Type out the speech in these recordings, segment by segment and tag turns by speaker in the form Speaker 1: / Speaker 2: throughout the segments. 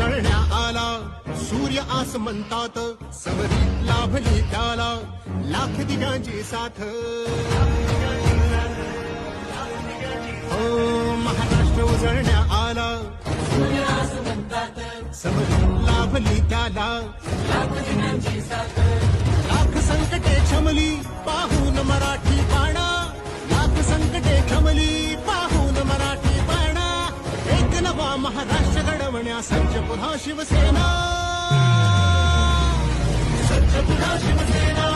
Speaker 1: आला सूर्य आस म्हणतात समरी लाभली त्याला. लाख दिगांची साथ. हो महाराष्ट्र उजळण्या आला. समरी लाभली त्याला. लाख संकटे क्षमली पाहून मराठी महाराष्ट्र घडवण्या सज्ज पुन्हा शिवसेना. सज्ज पुन्हा शिवसेना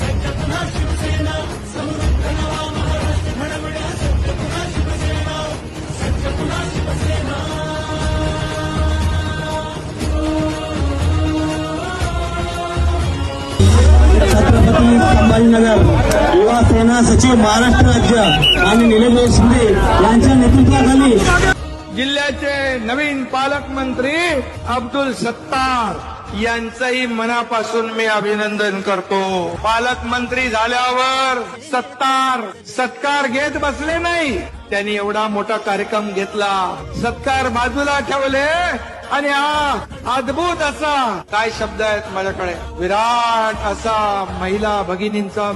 Speaker 1: सज्ज पुन्हा शिवसेना. समृद्ध नवा महाराष्ट्र घडवण्या सज्ज पुन्हा शिवसेना सज्ज पुन्हा शिवसेना.
Speaker 2: छत्रपती संभाजीनगर युवा सेना सचिव महाराष्ट्र राज्य आणि निलेश शिंदे यांच्या नेतृत्वाखाली
Speaker 3: जिल्ह्याचे नवीन पालकमंत्री अब्दुल सत्तार यांचंही मनापासून मी अभिनंदन करतो. पालकमंत्री झाल्यावर सत्तार सत्कार घेत बसले नाही. त्यांनी एवढा मोठा कार्यक्रम घेतला. सत्कार बाजूला ठेवले आणि हा अद्भुत असा काय शब्द आहेत माझ्याकडे? विराट असा महिला भगिनींचा